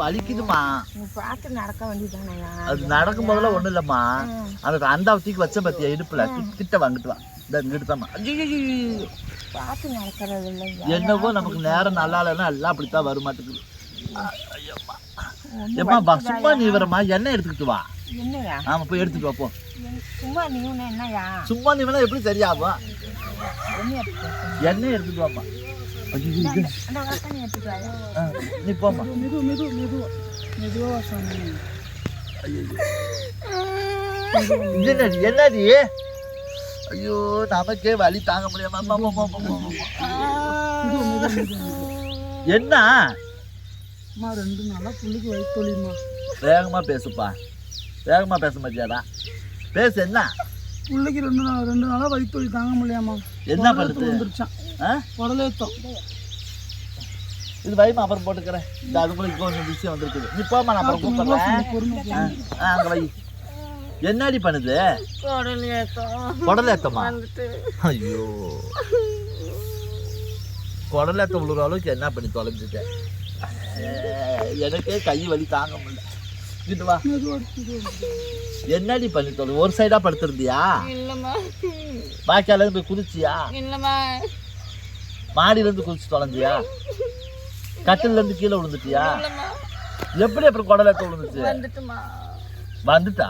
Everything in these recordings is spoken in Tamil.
வலிக்குதுமா நீ பார்த்து நடக்க வேண்டியதானயா அது நடக்கும் போதெல்லாம் ஒண்ணும் இல்லம்மா. அந்த அந்த தூக்கி வச்ச பத்தியா இடுப்புல. கிட்ட- கிட்ட வந்துட்டு வா. இந்த இங்கிட்டு தாம்மா ஐயையையையோ. பார்த்து நடக்கிறது இல்லையா? என்னவோ நமக்கு நேரம் நல்லா இல்லைன்னா எல்லாம் அப்படித்தான் வர மாட்டேங்குது ஏம்மா சும்மா நீ வரமா எண்ணெய் எடுத்துக்கிட்டு வா. என்னையா? ஆமா போய் எடுத்துட்டு வா போ. சும்மா நீங்க என்னையா? சும்மா நீ எப்படி சரியாகும்? என்ன எண்ணெய் எடுத்துட்டு வாமா நீ போம்மா மெது மெது மெது மெதுவா சொன்னேன் என்னடி என்னடி ஐயோ நமக்கே வலி தாங்க முடியாம. என்ன அம்மா ரெண்டு நாளா புள்ளிக்கு வயிற்றுலிமா வேகமா பேசுப்பா வேகமா பேச மாட்டியாடா பேசு என்ன புள்ளைக்கு ரெண்டு நாள் ரெண்டு நாளா வயிற்றுலி தாங்க முடியாமா என்ன பண்ணுது வந்துருச்சான்? உடலேத்தம் இது வைமா அப்புறம் போட்டுக்கிறேன். இந்த அதுக்குள்ள இப்போ கொஞ்சம் விஷயம் வந்திருக்குது. நீ போமா நான் அப்புறம் கூப்பிடுறேன். ஆ, ஆ, அங்க வை. என்னடி பண்ணுது? குடலேத்தமா ஐயோ. குடலேத்த விழுற அளவுக்கு என்ன பண்ணி தொலைஞ்சிட்டேன் எனக்கே கை வலி தாங்க முடியல. இங்கிட்டு வா. என்னடி பண்ணி தொலை ஒரு சைடா படுத்திருந்தியா? பாக்கியால இருந்து போய் குதிச்சியா? மாடியில இருந்து குதிச்சு தொலைஞ்சியா? கட்டில இருந்து கீழே விழுந்துட்டியா? எப்படி அப்புறம் குடலேத்த விழுந்துச்சு? வந்துட்டுமா வந்துட்டா?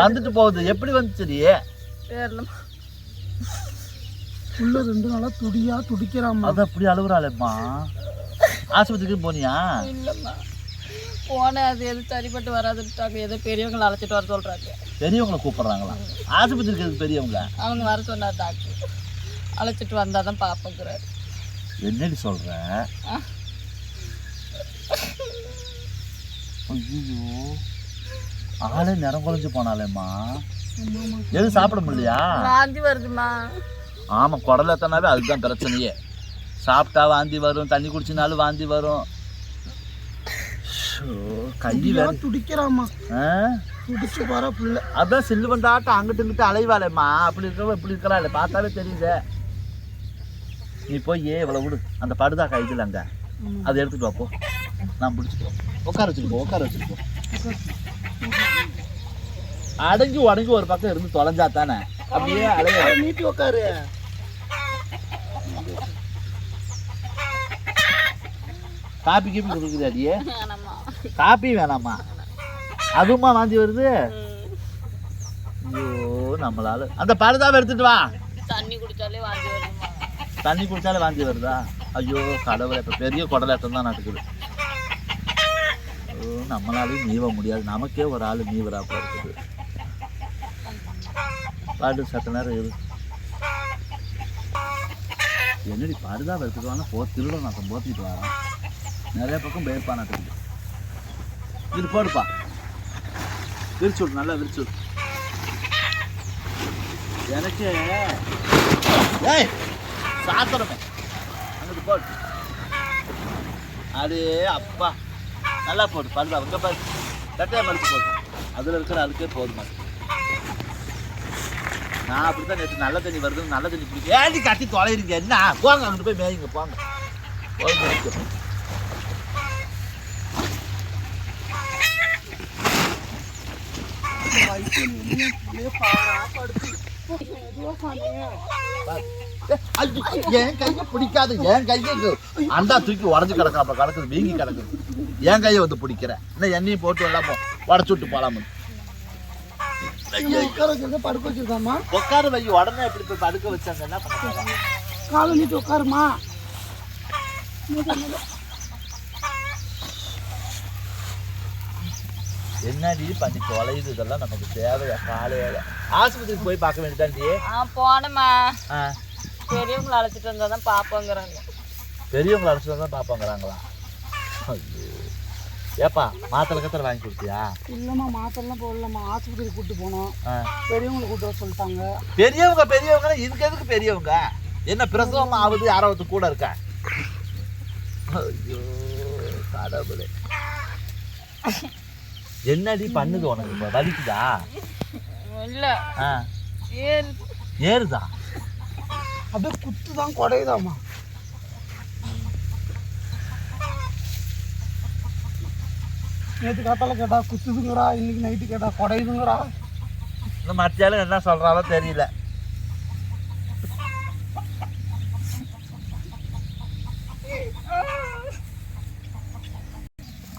வந்துட்டு போகுது. எப்படி வந்துச்சு தெரியலம்மா புள்ள ரெண்டு நாளா துடியா துடிக்கிறாமா அது அப்படி அழுகுறாளேம்மா. ஆஸ்பத்திரிக்கு போனியா? இல்லம்மா. போனேன் அது எது சரிப்பட்டு வராதுட்டாங்க ஏதோ பெரியவங்களை அழைச்சிட்டு வர சொல்றாங்க. பெரியவங்களை கூப்பிடுறாங்களா? ஆஸ்பத்திரிக்கு எதுக்கு பெரியவங்க? அவங்க வர சொன்னார் டாக்டர். அழைச்சிட்டு வந்தால் தான் பார்ப்போங்கிறாரு என்னடி சொல்ற? ஐயோ ஆளே நிறம் குறைஞ்சு போனாலேம்மா எதுவும் சாப்பிட முடியலையா? வாந்தி வருதுமா ஆமா குடல எத்தனாவே அதுதான் பிரச்சனையே. சாப்பிட்டா வாந்தி வரும் தண்ணி குடிச்சினாலும் வாந்தி வரும். ஷோ, கை வேற துடிக்கிறாமா? துடிச்சு போற புள்ள. அதான் சில்லு வந்தாட்டம் அங்கிட்டு இங்கிட்டு அலைவாளேம்மா. அப்படி இருக்கிறவ இப்படி இருக்கிறா இல்லை பார்த்தாலே தெரியுதே. நீ போய் இவ்வளவு விடு. அந்த படுதா கைதில் அங்க. அதை எடுத்துட்டு வா போ. நான் பிடிச்சிட்டு உட்கார வச்சுட்டு போ உட்கார வச்சுட்டு போ. அடங்கி உடங்கி ஒரு பக்கம் இருந்து தொலைஞ்சா தானே. அப்படியே அலைய. நீட்டி உட்காரு. காப்பி கீப்பி கொடுக்குறாடியே வேணாம்மா காப்பி வேணாமா? அதுவுமா வாந்தி வருது. ஐயோ நம்மளால. அந்த படுதாவை எடுத்துட்டு வா. தண்ணி குடிச்சாலே வாந்தி வருதுமா? தண்ணி குடிச்சாலே வாந்தி வருதா? ஐயோ கடவுளை இப்போ பெரிய குடலாட்டம் தான் நடக்குது நம்மளாலையும் நீவ முடியாது. நமக்கே ஒரு ஆள் நீவராப்பா இருக்குது பாட்டு சத்த நேரம் இரு. என்னடி படுதா எடுத்துட்டு போ திருட நான் போத்திட்டு வரான் நிறைய பக்கம் பேர்ப்பா நாட்டுக்கு இது போடுப்பா விரிச்சு விடு நல்லா விரிச்சு விடு எனக்கு ஏய் சாத்திரமே. அங்கிட்டு போடு. அடே அப்பா. நல்லா போடு பருதா அவங்க பாரு. தட்டையா மறுத்து போடு. அதில் இருக்கிற அதுக்கே போதுமா. நான் அப்படித்தான் நேற்று நல்ல தண்ணி வருது நல்ல தண்ணி பிடிக்கும் ஏண்டி கட்டி தொலைறீங்க? என்ன? போங்க அங்கிட்டு போய் மேயுங்க போங்க. போய் மேய்க்க. பாரு. ஏய், ஐயோ, என் கையை பிடிக்காது என் கையை அண்டா தூக்கி உடஞ்சு கிடக்காப்ப கிடக்குது வீங்கி கிடக்குது. என் கையை வந்து பிடிக்கிறேன். இன்னும் எண்ணெயும் போட்டு எல்லாம் உடச்சு விட்டு போலாம் உட்கார படுக்க வச்சிருக்காமா உட்கார வை உடனே எப்படி போய் படுக்க வச்சாங்க என்ன பண்ண காலை நீட்டு உட்காருமா? என்னடி பண்ணி தொலையுது? இதெல்லாம் நமக்கு தேவையா? காலையில. ஆஸ்பத்திரிக்கு போய் பார்க்க வேண்டியதாண்டி ஆ போனேம்மா. ஆ. பெரியவங்களை அழைச்சிட்டு வந்தால் தான் பார்ப்போங்கிறாங்க பெரியவங்களை அழைச்சிட்டு தான் பார்ப்பாங்கிறாங்களா ஐயோ. ஏப்பா மாத்திரை கத்திர வாங்கி கொடுத்தியா? இல்லைம்மா மாத்திரலாம் போடலம்மா. ஆஸ்பத்திரிக்கு கூட்டு போனோம். பெரியவங்களை கூட்டு வர சொல்லிட்டாங்க. பெரியவங்க பெரியவங்க? இதுக்கு எதுக்கு பெரியவங்க? என்ன பிரசவம் ஆகுது? யாராவது கூட இருக்கா? ஐயோ கடவுளே. என்னடி பண்ணுது உனக்கு இப்போ? வலிக்குதா? இல்லை. ஆ. ஏறுதா? அப்படியே குத்து தான் குடையுதாம்மா. நேற்று காத்தால கேட்டா குத்துதுங்கடா இன்னைக்கு நைட்டு கேட்டா குடையுதுங்கடா. இந்த மத்தியாலும் என்ன சொல்கிறாலோ தெரியல.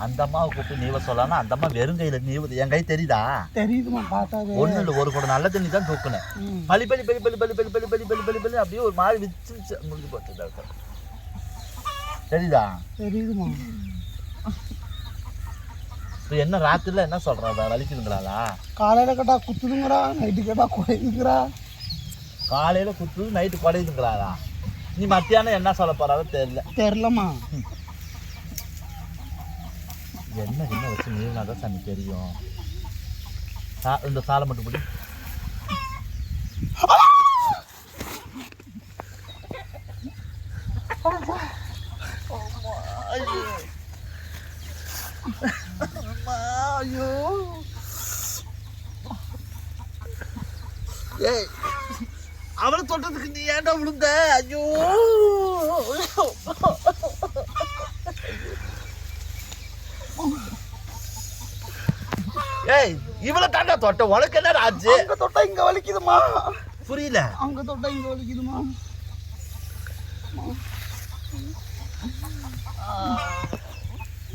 அந்த அம்மாவை கூப்பிட்டு நீவ சொல்லலாம் அந்த அம்மா வெறும் கையில நீவுது என் கை தெரியுதா தெரியுதுமா பார்த்தாவே ஒண்ணு இல்லை ஒரு கூட நல்ல தண்ணி தான் தூக்குனேன். பலி பலி பலி பலி பலி பலி பலி பலி பலி பலி பலி அப்படியே ஒரு மாதிரி விச்சு முடிஞ்சு போச்சு டாக்டர் தெரியுதா தெரியுதுமா இப்போ என்ன ராத்திரில என்ன சொல்றாடா வலிக்குதுங்களாளா காலையில கேட்டா குத்துதுங்கடா நைட்டு கேட்டா குடையுதுங்கடா காலையில குத்து நைட்டு குறையுதுங்களாளா நீ மத்தியானம் என்ன சொல்ல போறாரோ தெரியல தெரிலம்மா என்ன என்ன வச்சு நீனா தான் சாமி தெரியும். சா- இந்த சாலை மட்டும் பிடி. ஐயோ ஏய் அவளை தொட்டதுக்கு நீ ஏன்டா விழுந்த ஐயோ. ஏய் இவளை தாண்டா தொட்ட. உனக்கு என்ன ஆச்சு அங்க தொட்டா இங்க வலிக்குதுமா? புரியல. அங்க தொட்டா இங்க வலிக்குதுமா?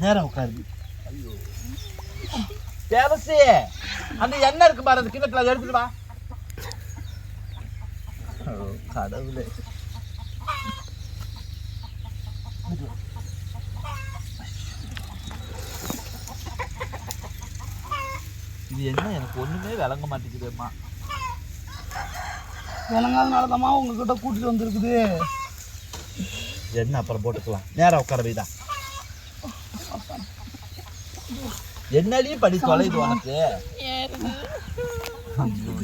நேரம் உட்காரு ஐயோ தேவசி அந்த எண்ணெய் இருக்கு பாரு அந்த கிண்ணத்துல எடுத்துட்டு வா. கடவுளே. இது என்ன? எனக்கு ஒண்ணுமே விளங்க மாட்டேங்குதும்மா விளங்காதனாலதாம்மா உங்ககிட்ட கூட்டிட்டு வந்திருக்குது. என்ன அப்புறம் போட்டுக்கலாம். நேரா உட்கார வைதா என்னடியும் படி தொலைது உனக்கு?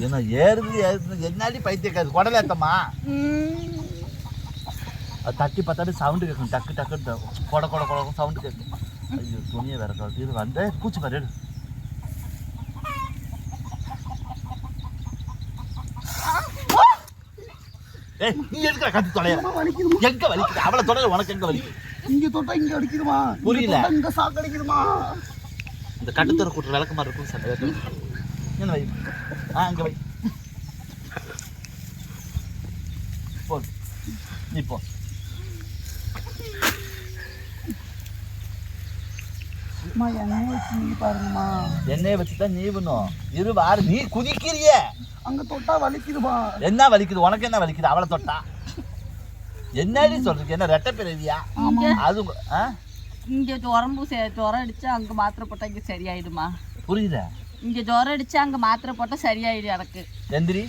என்ன ஏறுது ஏறுது. என்னடி பைத்தியக்காது குடலேத்தம்மா. அது தட்டி பார்த்தாலே சவுண்டு கேட்கும் டக்கு டக்கு கொட கொட கொட சவுண்டு கேட்கும் ஐயோ துணியை வேற கழட்டி இது வந்து பூச்சி பாரு ஏய் நீ எதுக்குற கத்தி தொலைய எங்க வலிக்குது? அவளை தொலைல உனக்கு எங்க வலிக்குது? இங்க தொட்டா இங்க அடிக்குதுமா? புரியல. இங்க சாக்கு அடிக்குதுமா? இந்த கட்டுத்தர கூட்டுற விளக்க மாதிரி இருக்கும் சார். என்ன வை? ஆ அங்க வை. போ. நீ போ. அம்மா எண்ணெய் வச்சு நீங்க பாருங்கம்மா. எண்ணெயை வச்சு தான் நீவணும். இரு வாரு. நீ குதிக்கிறியே அங்க தொட்டா வலிக்குதுமா. என்ன வலிக்குது? உனக்கு என்ன வலிக்குது? அவளை தொட்டா. என்னடி சொல்றீங்க என்ன ரெட்டை பிறவியா? அது? இங்க ஜுரம் பூச ஜுரம் அடிச்சா அங்க மாத்திரை போட்டா இங்க சரியாயிடுமா? புரியல இங்க ஜுரம் அடிச்சா அங்க மாத்திரை போட்டா சரியாயிடும் எனக்கு. எந்திரி.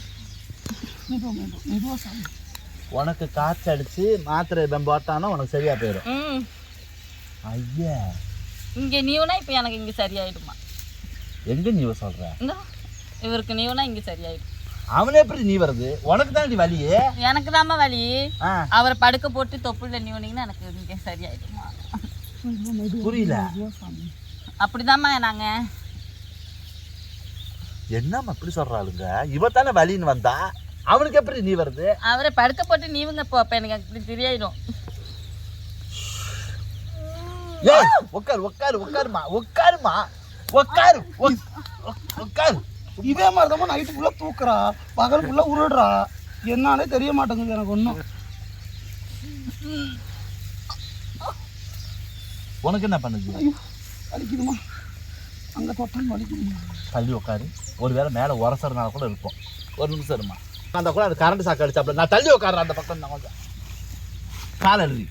உனக்கு காய்ச்சல் அடிச்சு மாத்திரை போட்டானா உனக்கு சரியா போயிடும் ம். ஐயா. இங்க நீவுனா இப்ப எனக்கு இங்க சரியாயிடுமா. எங்க நீ சொல்ற? இந்த இவருக்கு நீவுனா இங்க சரியாயிடும். அவனே எப்படி நீ வருது உனக்கு தான் வலியே எனக்கு தாம்மா வலி. அவரை படுக்க போட்டு தொப்புள்ள நீவுனீங்கன்னா எனக்கு இங்க சரியாயிடுமா. புரியல. அப்படிதாம்மா நாங்க. என்னம்மா இப்படி சொல்றாளுங்க இவ தானே வலின்னு வந்தா. அவனுக்கு எப்படி நீ வருது அவரை படுக்க போட்டு நீவுங்க இப்போ அப்போ எனக்கு அப்படி சரியாயிடும் ஏய் உட்காரு உட்காரு உட்காருமா உட்காருமா உட்காரு உட்காரு இதே மாதிரி தான் நைட்டு ஃபுல்லாக தூக்குறா பகல் ஃபுல்லாக உருடுறா. என்னாலே தெரிய மாட்டேங்குது எனக்கு ஒன்றும் உனக்கு என்ன பண்ணுது? ஐயோ வலிக்குதுமா அங்கே தொட்டாலும் வலிக்குதுமா தள்ளி உட்காரு ஒருவேளை மேலே உரசறனால கூட இருக்கும். ஒரு நிமிஷம் இருமா. அந்த கூட அது கரண்ட் சாக்கு அடிச்சாப்ல. நான் தள்ளி உட்காடுறேன் அந்த பக்கம். நான் கொஞ்சம். கால் எழுதி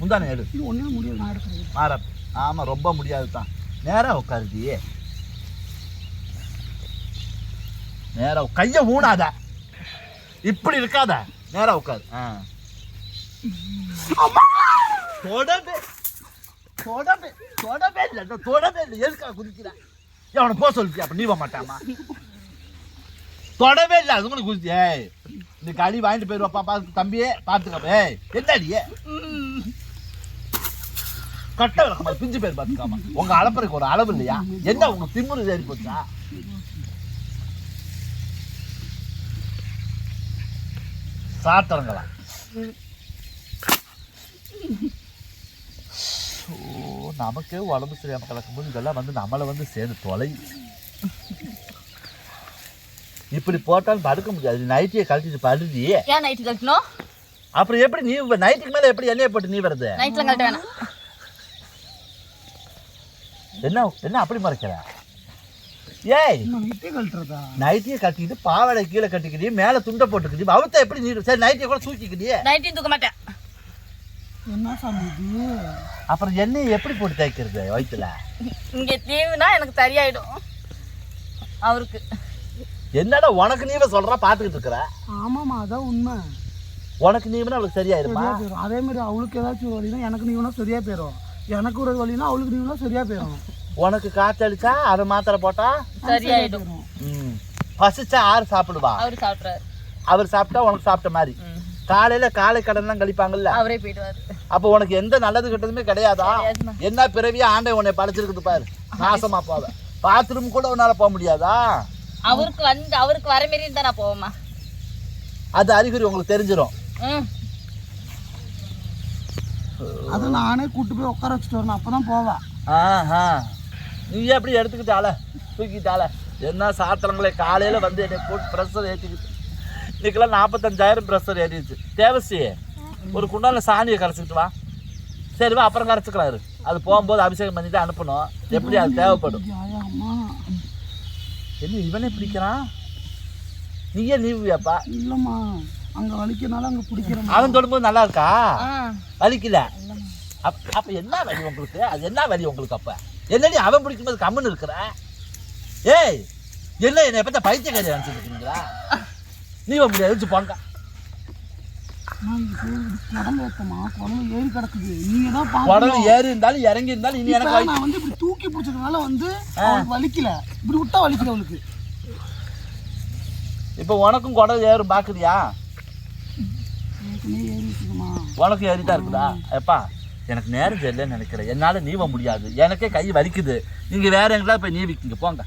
முந்தானே எடு. இது ஒன்றுமே முடியல நான் எடுக்கிறேன் மாற ஆமாம் ரொம்ப முடியாது தான் நேராக உட்காருதி நேரா கையை ஊனாத இப்படி இருக்காத. நேரா உட்காரு ஆ. தொடவே. தொடவே. தொடவே இல்லை. தொடவே இல்லை. எதுக்காக குதிக்கிறேன் அவனை போக சொல்லிட்டியா? அப்ப நீ போக மாட்டாமா தொடவே இல்லை. அது கூட குதிச்சு. ஏய் இந்த களி வாங்கிட்டு போயிடுவாப்பா பார்த்து தம்பியே பார்த்துக்க ஏய் என்னடியே கட்ட விளக்கமா பிஞ்சு பேர் பார்த்துக்காம உங்க அளப்பறைக்கு ஒரு அளவு இல்லையா? என்ன உங்க திமுரு ஏறி போச்சா? சாத்திரங்களா? ஓ நமக்கே உடம்பு சரியாம கலக்கும்போது இதெல்லாம் வந்து நம்மளை வந்து சேர்ந்து தொலை. இப்படி போட்டாலும் படுக்க முடியாது. நைட்டியை கழட்டிட்டு படுதி ஏன் நைட்டு கட்டணும் அப்புறம் எப்படி நீ நைட்டுக்கு மேல எப்படி எண்ணெயை போட்டு நீ வருது? நைட்டில் கட்ட வேணாம். என்ன என்ன அப்படி மறைக்கிற? ஏய் இன்னும் நைட்டே கழட்டுறதா? நைட்டியை கட்டிட்டு பாவாடை கீழே கட்டிக்கிடி மேல துண்டை போட்டுக்கிடி அவத்த எப்படி நீ சரி நைட்டியை கூட தூக்கிக்கிடியே நைட்டையும் தூக்க மாட்டேன். என்ன சாமி இது? அப்புறம் எண்ணெயை எப்படி போட்டு தேய்க்கிறது வயிற்றுல இங்கே தீவுனா எனக்கு சரியாயிடும். அவருக்கு. என்னடா உனக்கு நீவே சொல்றா பாத்துக்கிட்டு இருக்கிற? ஆமாம்மா அதான் உண்மை. உனக்கு நீவனா அவளுக்கு சரியாயிருமா? அதே மாதிரி அவளுக்கு ஏதாச்சும் ஒரு வலினா எனக்கு நீவனா சரியா போயிடும் எனக்கு ஒரு வலினா அவளுக்கு நீவனா சரியா போயிடும் உனக்கு காத்தடிச்சா அதை மாத்திரை போட்டா? சரியாயிடும். ம். பசிச்சா ஆறு சாப்பிடுவா? அவரு சாப்பிட்றாரு. அவர் சாப்பிட்டா உனக்கு சாப்பிட்ட மாதிரி. காலையில காலை கடன்லாம் கழிப்பாங்கல்ல? அவரே போயிடுவாரு. அப்போ உனக்கு எந்த நல்லது கெட்டதுமே கிடையாதா. என்ன பிறவியா ஆண்டை உன்னை படைச்சிருக்குது பாரு. நாசமா போவ. பாத்ரூம் கூட உன்னால போக முடியாதா? அவருக்கு வந்து அவருக்கு வர மாரி இருந்தா நான் போவேம்மா. அது அறிகுறி உங்களுக்கு தெரிஞ்சிரும். ம். அதை நானே கூட்டு போய் உட்கார வச்சுட்டு வரணும். அப்பதான் போவா ஆஹா. நீ எப்படி எடுத்துக்கிட்டால? தூக்கிட்டால என்ன சாத்திரங்களே காலையில வந்து என்னை போட்டு ப்ரெஷர் ஏற்றிக்கிட்டு இன்னைக்கெல்லாம் நாற்பத்தஞ்சாயிரம் ப்ரெஷர் ஏறிடுச்சு தேவசி ஒரு குண்டால சாணியை கரைச்சிக்கிட்டு வா. சரி வா அப்புறம் கரைச்சிக்கலாம் இரு. அது போகும்போது அபிஷேகம் பண்ணிட்டு அனுப்பணும். எப்படி அது தேவைப்படும். என்ன இவனே பிடிக்கிறான்? நீயே நீவியாப்பா இல்லம்மா. அங்க வலிக்கனால அங்க பிடிக்கிறேன் அவன் தொடும்போது நல்லா இருக்கா? வலிக்கல. அப் அப்ப என்ன வலி உங்களுக்கு? அது என்ன வலி உங்களுக்கு அப்ப? என்னடி அவன் பிடிக்கும்போது கம்முன்னு இருக்கிற? ஏய் என்ன என்னை பத்த பைத்தியக்காரி நினச்சிட்டு இருக்கீங்களா? நீ முடியாது வச்சு போங்க உடம்பு ஏறி இருந்தாலும் இறங்கி இருந்தாலும் இனி எனக்கு நான் வந்து இப்படி தூக்கி பிடிச்சதுனால வந்து வலிக்கல. இப்படி விட்டா வலிக்கல அவளுக்கு இப்போ உனக்கும் குடல் ஏறும் பாக்குறியா எனக்கு நீ ஏறி இருக்குமா உனக்கு ஏறிட்டா இருக்குதா? எப்பா எனக்கு நேரம் சரியில்லைன்னு நினைக்கிறேன். என்னால நீவ முடியாது. எனக்கே கை வலிக்குது. நீங்க வேற எங்கேயாவது போய் நீவிக்கிங்க போங்க.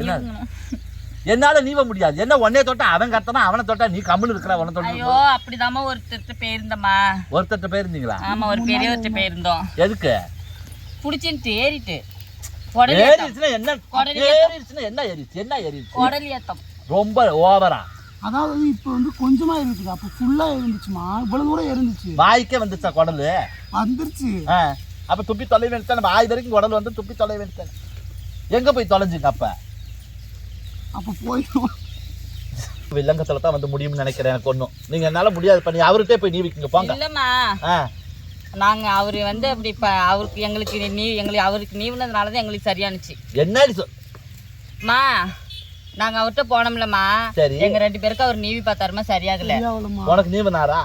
என்ன? என்னால நீவ முடியாது. என்ன உன்னைய தொட்டா அவன் கத்தனா அவனை தொட்டா நீ கம்முன்னு இருக்கிற உன தொட்டு ஐயோ அப்படிதாம்மா ஒருத்தர்கிட்ட போயிருந்தம்மா. ஒருத்தட்ட போயிருந்தீங்களா? ஆமா ஒரு பெரியவர்கிட்ட போயிருந்தோம். எதுக்கு? பிடிச்சின்ட்டு ஏறிட்டு. என்ன? குடல் ஏறிடுச்சுன்னா என்ன ஏறிடுச்சு? என்ன ஏறிடுச்சு? உடல் ஏத்தம். ரொம்ப ஓவரா அதாவது இப்போ வந்து கொஞ்சமா இருந்துச்சு. அப்போ ஃபுல்லா இருந்துச்சுமா? இவ்வளவு தூரம் இருந்துச்சு. வாய்க்கே வந்துச்சா குடலு? வந்துருச்சு. ஆ அப்ப துப்பி தொலை வேண்டியதானே வாய் வரைக்கும் குடல் வந்து துப்பி தொலை வேண்டியதானே எங்க போய் தொலைஞ்சுங்க அப்ப? அப்போ போயிடும் வில்லங்கத்துல தான் வந்து முடியும்னு நினைக்கிறேன் எனக்கு ஒன்றும் நீங்க என்னால முடியாது பண்ணி அவர்கிட்டே போய் நீவிக்குங்க போங்க. இல்லம்மா. ஆ. நாங்க அவரு வந்து அப்படி இப்ப அவருக்கு எங்களுக்கு நீ எங்களுக்கு அவருக்கு நீவுனதுனால தான் எங்களுக்கு சரியானுச்சு. என்னடி சொல் மா. நாங்க அவர்கிட்ட போனோம்லம்மா. சரி. எங்க ரெண்டு பேருக்கு அவர் நீவி பார்த்தாருமா? சரியாகல. உனக்கு நீவனாரா?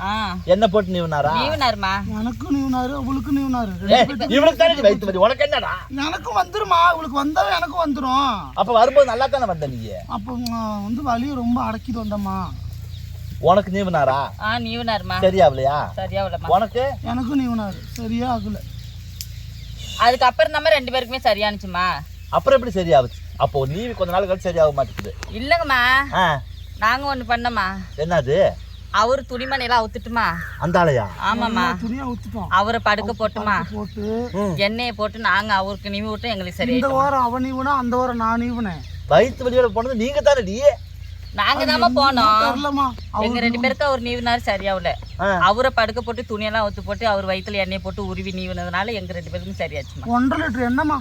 என்ன போட்டு நீவனாரா? நீவினாருமா? எனக்கும் நீவுனாரு அவளுக்கும் நீவுனாரு. ஏ இவனுக்கு தானே வயிற்று வலி? உனக்கு என்னடா? எனக்கும் வந்துருமா இவளுக்கு வந்தாவே எனக்கும் வந்துரும். அப்ப வரும்போது நல்லா தானே வந்த நீ? அப்போ வந்து வலியை ரொம்ப அடக்கிட்டு வந்தம்மா. உனக்கு நீவனாரா? ஆ நீவினாருமா. சரியாவலையா சரியாகலம்மா. உனக்கு? எனக்கும் நீவுனாரு. சரியா ஆகல அதுக்கப்புறம் தான் ரெண்டு பேருக்குமே சரியானுச்சுமா. அப்புறம் எப்படி சரியாகுச்சு? அப்போ நீவி கொஞ்ச நாள் கழிச்சு சரியாக மாட்டேங்குது இல்லைங்கம்மா. ஆ. நாங்க ஒண்ணு பண்ணோம்மா. என்னது? அவரு துணிமணியெல்லாம் அவுத்துட்டுமா. அந்த ஆளையா? ஆமாம்மா. துணியா ஊத்துட்டோம் அவரை படுக்க போட்டுமா. போட்டு எண்ணெயை போட்டு நாங்க அவருக்கு நீவி விட்டு எங்களுக்கு இந்த சரியாயிடும் வாரம் அவன் நீவுனா அந்த வாரம் நான் நீவுனேன் வயிற்று வலியோட போனது நீங்க தானே டி நாங்க தாம்மா போனோம். எங்க ரெண்டு பேருக்கு அவர் நீவினாரு சரியாவல. அவரை படுக்க போட்டு துணியெல்லாம் ஒத்து போட்டு அவர் வயித்துல எண்ணெய் போட்டு உருவி நீவினதுனால எங்க ரெண்டு பேருக்கும் சரியாச்சுமா ஒன்றரை லிட்டர் என்னம்மா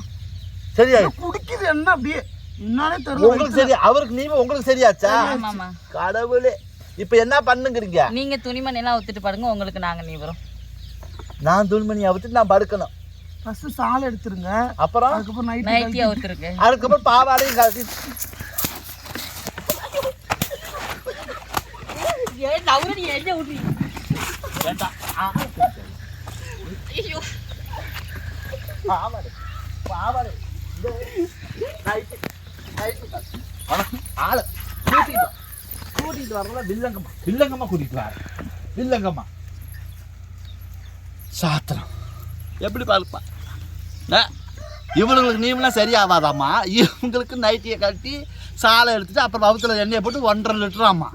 சரியா குடிக்குது என்ன அப்படியே? என்னன்னே தெரியல. உங்களுக்கு சரி அவருக்கு நீவி உங்களுக்கு சரியாச்சா? ஆமாமா கடவுளே. இப்ப என்ன பண்ணுங்கிறீங்க? நீங்க துணிமணியெல்லாம் ஒத்துட்டு பாருங்க உங்களுக்கு நாங்க நீவுறோம். நான் துணிமணி அவுத்துட்டு நான் படுக்கணும். ஃபர்ஸ்ட் சாலை எடுத்துருங்க. அப்புறம்? அதுக்கப்புறம் நைட்டு நைட்டி அவுத்துருக்கு அதுக்கப்புறம் பாவாடையும் கழட்டி. வேண்டாம். ஐயோ. பாவாடை. பாவாடை. ஆளு. கூட்டிட்டு கூட்டிட்டு வரல வில்லங்கம்மா. வில்லங்கம்மா கூட்டிட்டு வர வில்லங்கம்மா. சாத்திரம். எப்படி பார்ப்பா. இவங்களுக்கு நீங்களாம் சரியாகாதாம்மா இவங்களுக்கு நைட்டியை கட்டி சாலை எடுத்துட்டு அப்புறம் வகுத்துல எண்ணெயை போட்டு ஒன்றரை லிட்டராம்மா.